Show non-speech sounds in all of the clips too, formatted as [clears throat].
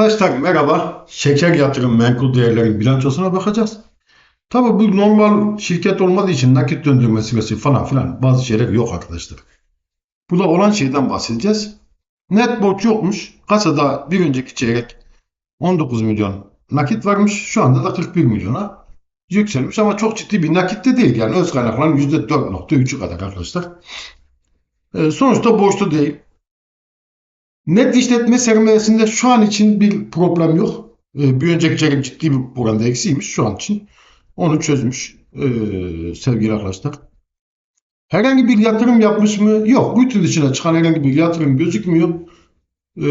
Arkadaşlar merhaba. Şeker yatırım menkul değerlerin bilançosuna bakacağız. Tabii bu normal şirket olmadığı için nakit döndürme süresi falan filan bazı şeyler yok arkadaşlar. Burada olan şeyden bahsedeceğiz. Net borç yokmuş. Kasada bir önceki çeyrek 19 milyon nakit varmış. Şu anda da 41 milyona yükselmiş ama çok ciddi bir nakit de değil. Yani öz kaynakların %4.3'ü kadar arkadaşlar. Ee, sonuçta borçlu değil. Net işletme sermayesinde şu an için bir problem yok. Ee, bir önceki çeyrek ciddi bir oranda eksiymiş şu an için. Onu çözmüş ee, sevgili arkadaşlar. Herhangi bir yatırım yapmış mı? Yok. Bütün dışına çıkan herhangi bir yatırım gözükmüyor. Ee,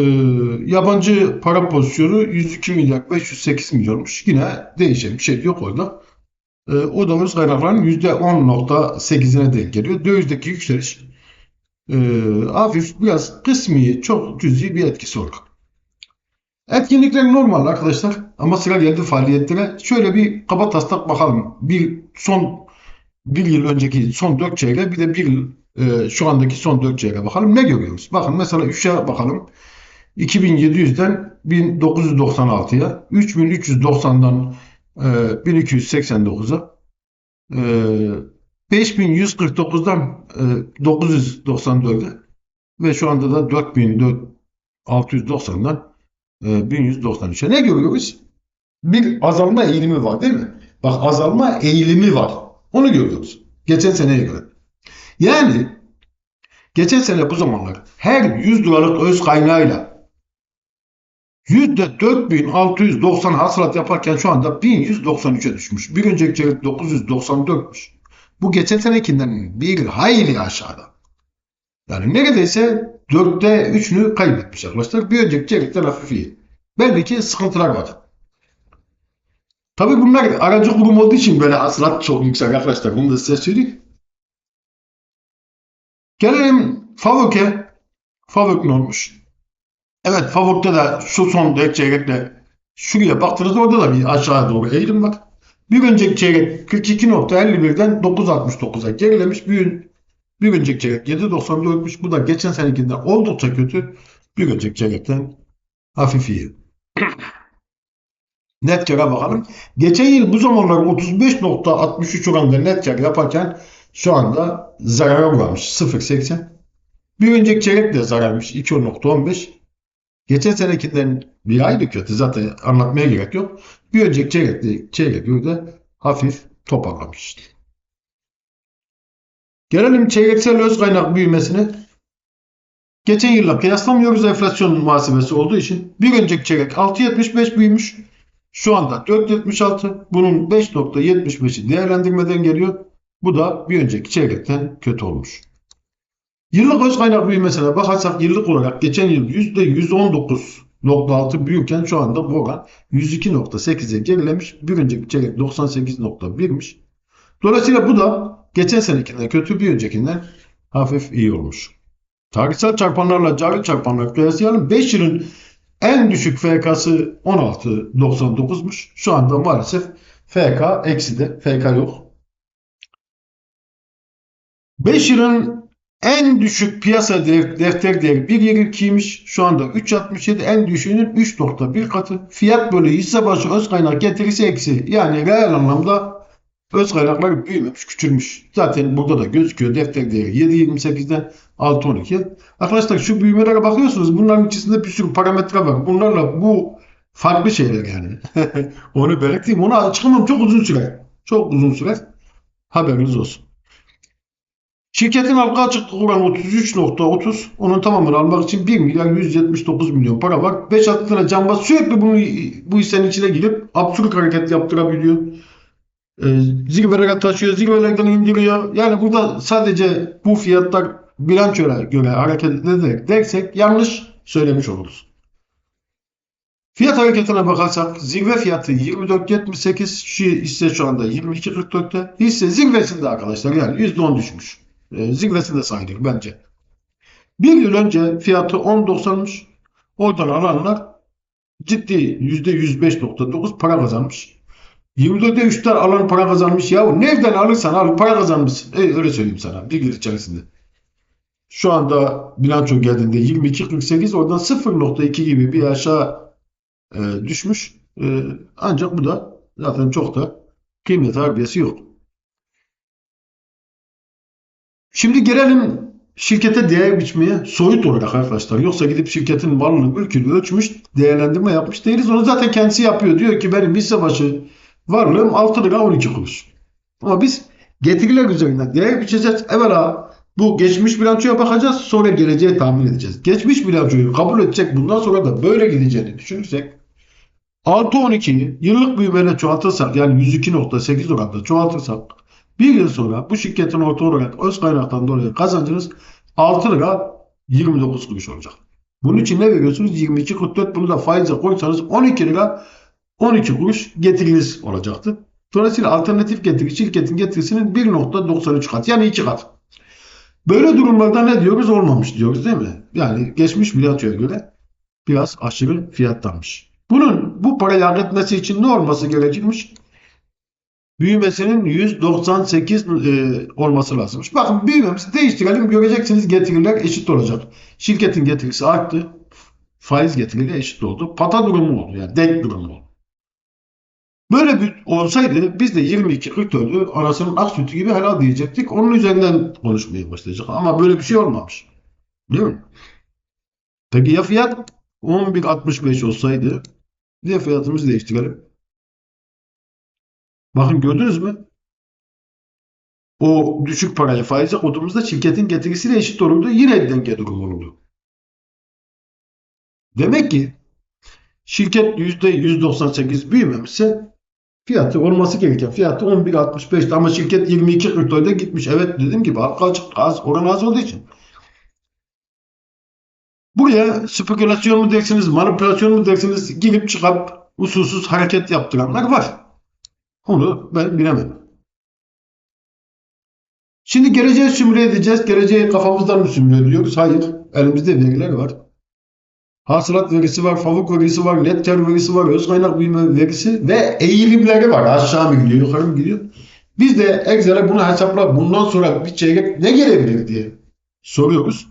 yabancı para pozisyonu 102 milyar 508 milyonmuş. Yine değişen bir şey yok orada. Ee, o da öz kaynakların %10.8'ine denk geliyor. Dövizdeki yükseliş e, hafif biraz kısmi çok cüzi bir etkisi olur. Etkinlikler normal arkadaşlar ama sıra geldi faaliyetlere. Şöyle bir kaba taslak bakalım. Bir son bir yıl önceki son 4 çeyreğe bir de bir e, şu andaki son 4 çeyreğe bakalım. Ne görüyoruz? Bakın mesela 3'e bakalım. 2700'den 1996'ya, 3390'dan e, 1289'a, e, 5149'dan e, 994'e ve şu anda da 4690'dan e, 1193'e ne görüyoruz? Bir azalma eğilimi var değil mi? Bak azalma eğilimi var. Onu görüyoruz. Geçen seneye göre. Yani geçen sene bu zamanlar her 100 liralık öz kaynağıyla %4690 hasılat yaparken şu anda 1193'e düşmüş. Bir önceki çeyrek 994'müş. Bu geçen senekinden bir hayli aşağıda. Yani neredeyse dörtte üçünü kaybetmiş arkadaşlar. Bir önceki çeyrekten hafif iyi. Belli ki sıkıntılar var. Tabi bunlar aracı kurum olduğu için böyle hasılat çok yüksek arkadaşlar. Bunu da size söyleyeyim. Gelelim Favok'e. Favok ne olmuş? Evet Favok'ta da şu son dört çeyrekle şuraya baktığınızda orada da bir aşağı doğru eğilim var. Bir önceki çeyrek 42.51'den 9.69'a gerilemiş. Bir, bir önceki çeyrek 7.94'müş. Bu da geçen senekinden oldukça kötü. Bir önceki çeyrekten hafif iyi. [clears throat] Net kâra bakalım. Geçen yıl bu zamanlar 35.63 oranında net kâr yaparken şu anda zarara uğramış. 0.80. Bir önceki çeyrek de zararmış. 2.15. Geçen senekinden bir aydı kötü. Zaten anlatmaya gerek yok. Bir önceki çeyrekte, çeyrek de hafif toparlamış. Gelelim çeyreksel öz kaynak büyümesine. Geçen yılla kıyaslamıyoruz enflasyon muhasebesi olduğu için. Bir önceki çeyrek 6.75 büyümüş. Şu anda 4.76. Bunun 5.75'i değerlendirmeden geliyor. Bu da bir önceki çeyrekten kötü olmuş. Yıllık öz kaynak büyümesine bakarsak yıllık olarak geçen yıl %119.6 büyürken şu anda bu oran 102.8'e gerilemiş. Bir önceki çeyrek 98.1'miş. Dolayısıyla bu da geçen senekinden kötü bir öncekinden hafif iyi olmuş. Tarihsel çarpanlarla cari çarpanları kıyaslayalım. 5 yılın en düşük FK'sı 16.99'muş. Şu anda maalesef FK eksi de FK yok. 5 yılın en düşük piyasa defter değeri 1.22'ymiş. Şu anda 3.67 en düşüğünün 3.1 katı. Fiyat bölü hisse başı öz kaynak getirisi eksi. Yani reel anlamda öz kaynaklar büyümemiş, küçülmüş. Zaten burada da gözüküyor defter değeri 7.28'den 6.12. Arkadaşlar şu büyümelere bakıyorsunuz. Bunların içerisinde bir sürü parametre var. Bunlarla bu farklı şeyler yani. [laughs] Onu belirteyim. Onu açıklamam çok uzun sürer. Çok uzun sürer. Haberiniz olsun. Şirketin halka açıklık oranı 33.30. Onun tamamını almak için 1 milyar 179 milyon para var. 5-6 tane cambaz sürekli bunu bu hissenin içine girip absürt hareket yaptırabiliyor. E, zirvelere taşıyor, zirvelerden indiriyor. Yani burada sadece bu fiyatlar bilançoya göre hareket ederek dersek yanlış söylemiş oluruz. Fiyat hareketine bakarsak zirve fiyatı 24.78 şu hisse şu anda 22.44'te. Hisse zirvesinde arkadaşlar yani %10 düşmüş. E, zirvesinde sayılır bence. Bir yıl önce fiyatı 10.90'mış. Oradan alanlar ciddi %105.9 para kazanmış. 24'te 3'ten alan para kazanmış. Ya nereden alırsan al para kazanmışsın. E, öyle söyleyeyim sana bir yıl içerisinde. Şu anda bilanço geldiğinde 22.48 oradan 0.2 gibi bir aşağı e, düşmüş. E, ancak bu da zaten çok da kıymet harbiyesi yok. Şimdi gelelim şirkete değer biçmeye soyut olarak arkadaşlar. Yoksa gidip şirketin malını, mülkünü ölçmüş, değerlendirme yapmış değiliz. Onu zaten kendisi yapıyor. Diyor ki benim hisse başı varlığım 6 lira 12 kuruş. Ama biz getiriler üzerinden değer biçeceğiz. Evvela bu geçmiş bilançoya bakacağız. Sonra geleceği tahmin edeceğiz. Geçmiş bilançoyu kabul edecek. Bundan sonra da böyle gideceğini düşünürsek 6-12'yi yıllık büyümeyle çoğaltırsak yani 102.8 oranda çoğaltırsak bir yıl sonra bu şirketin orta olarak öz kaynaktan dolayı kazancınız 6 lira 29 kuruş olacak. Bunun için ne veriyorsunuz? 22.44 bunu da faize koysanız 12 lira 12 kuruş getiriniz olacaktı. Dolayısıyla alternatif getiri şirketin getirisinin 1.93 kat yani 2 kat. Böyle durumlarda ne diyoruz? Olmamış diyoruz değil mi? Yani geçmiş bilançoya göre biraz aşırı fiyatlanmış. Bunun bu parayı hak etmesi için ne olması gerekirmiş? Büyümesinin 198 e, olması lazımmış. Bakın büyümemizi değiştirelim göreceksiniz getiriler eşit olacak. Şirketin getirisi arttı. Faiz getiriyle eşit oldu. Pata durumu oldu yani denk durumu oldu. Böyle bir olsaydı biz de 22-44'ü anasının ak sütü gibi helal diyecektik. Onun üzerinden konuşmaya başlayacak. Ama böyle bir şey olmamış. Değil mi? Peki ya fiyat 11.65 olsaydı diye fiyatımızı değiştirelim. Bakın gördünüz mü? O düşük parayı faize koyduğumuzda şirketin getirisiyle eşit olurdu. Yine denge durumu olurdu. Demek ki şirket %198 büyümemişse fiyatı olması gereken fiyatı 11.65'ti ama şirket 22.44'e gitmiş. Evet dediğim gibi halka açık az, oran az olduğu için. Buraya spekülasyon mu dersiniz, manipülasyon mu dersiniz girip çıkıp usulsüz hareket yaptıranlar var. Onu ben bilemem. Şimdi geleceği simüle edeceğiz. Geleceği kafamızdan mı simüle ediyoruz? Hayır. Elimizde veriler var. Hasılat verisi var, fabrik verisi var, net kar verisi var, öz kaynak büyüme verisi ve eğilimleri var. Aşağı mı gidiyor, yukarı mı gidiyor? Biz de Excel'e bunu hesapla bundan sonra bir çeyrek ne gelebilir diye soruyoruz.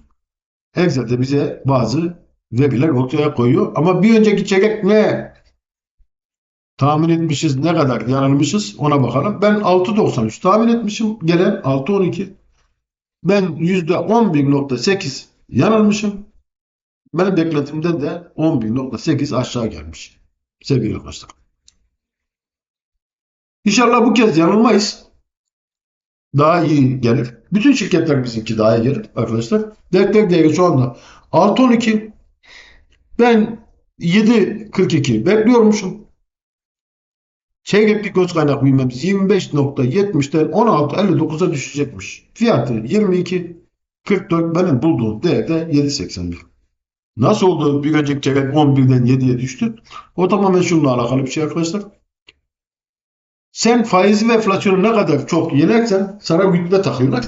Excel bize bazı veriler ortaya koyuyor. Ama bir önceki çeyrek ne tahmin etmişiz, ne kadar yanılmışız ona bakalım. Ben 6.93 tahmin etmişim. Gelen 6.12. Ben %11.8 yanılmışım. Benim beklentimden de 11.8 aşağı gelmiş. Sevgili arkadaşlar. İnşallah bu kez yanılmayız. Daha iyi gelir. Bütün şirketler bizimki daha iyi gelir arkadaşlar. Defter değeri şu anda 6.12. Ben 7.42 bekliyormuşum. Çeyreklik göz kaynak büyümemiz 25.70'ten 16.59'a düşecekmiş. Fiyatı 22.44 benim bulduğum değerde 7.81. Nasıl oldu bir önceki çeyrek 11'den 7'ye düştü? O tamamen şununla alakalı bir şey arkadaşlar. Sen faizi ve enflasyonu ne kadar çok yenersen sana rütbe takıyorlar.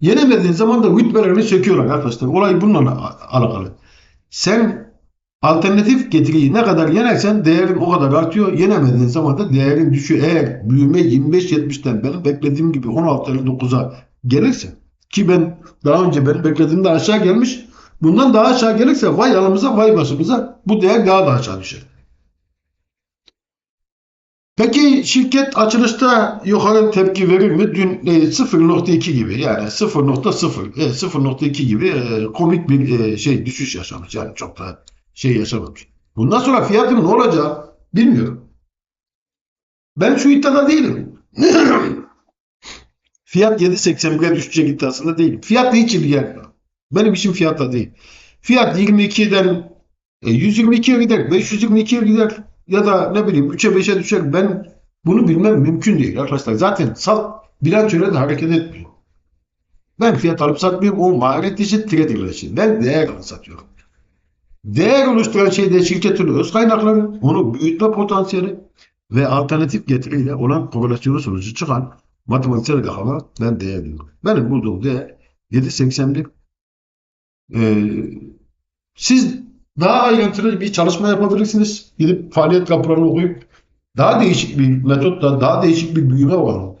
Yenemediğin zaman da rütbelerini söküyorlar arkadaşlar. Olay bununla alakalı. Sen alternatif getiriyi ne kadar yenersen değerin o kadar artıyor. Yenemediğin zaman da değerin düşüyor. Eğer büyüme 25-70'ten benim beklediğim gibi 16-59'a gelirse ki ben daha önce benim beklediğimde aşağı gelmiş Bundan daha aşağı gelirse vay yanımıza vay başımıza bu değer daha da aşağı düşer. Peki şirket açılışta yukarı tepki verir mi? Dün e, 0.2 gibi yani 0.0 e, 0.2 gibi e, komik bir e, şey düşüş yaşamış. Yani çok da şey yaşamamış. Bundan sonra fiyatın ne olacağı bilmiyorum. Ben şu iddiada değilim. [laughs] Fiyat 7.81'e düşecek iddiasında değilim. Fiyat hiç ilgilenmiyor. Benim işim fiyatla değil. Fiyat 22'den e, 122'ye gider, 522'ye gider ya da ne bileyim 3'e 5'e düşer. Ben bunu bilmem mümkün değil arkadaşlar. Zaten sal bilançoyla da hareket etmiyor. Ben fiyat alıp satmıyorum. O maharet işi için. Ben değer alıp satıyorum. Değer oluşturan şey de şirketin öz kaynakları, onu büyütme potansiyeli ve alternatif getiriyle olan korelasyonu sonucu çıkan matematiksel rakama ben değer diyorum. Benim bulduğum değer 781 ee, siz daha ayrıntılı bir çalışma yapabilirsiniz. Gidip faaliyet raporunu okuyup daha değişik bir metotla, daha değişik bir büyüme oranı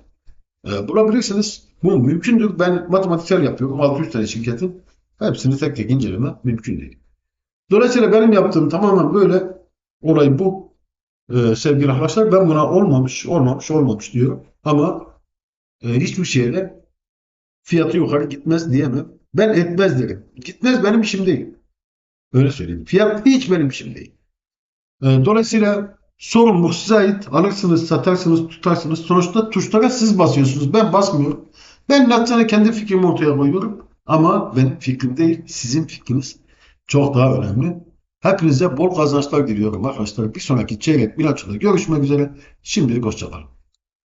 e, bulabilirsiniz. Bu mümkündür. Ben matematiksel yapıyorum. 600 tane şirketin. Hepsini tek tek inceleme mümkün değil. Dolayısıyla benim yaptığım tamamen böyle Olay bu. Ee, sevgili arkadaşlar ben buna olmamış, olmamış, olmamış diyorum. Ama e, hiçbir şeyde fiyatı yukarı gitmez diyemem. Ben etmez derim. Gitmez benim işim değil. Öyle söyleyeyim. Fiyat hiç benim işim değil. Ee, dolayısıyla sorumluluk size ait. Alırsınız, satarsınız, tutarsınız. Sonuçta tuşlara siz basıyorsunuz. Ben basmıyorum. Ben naçizane kendi fikrimi ortaya koyuyorum. Ama benim fikrim değil, sizin fikriniz çok daha önemli. Hepinize bol kazançlar diliyorum arkadaşlar. Bir sonraki çeyrek bilançoda görüşmek üzere. Şimdilik hoşçakalın.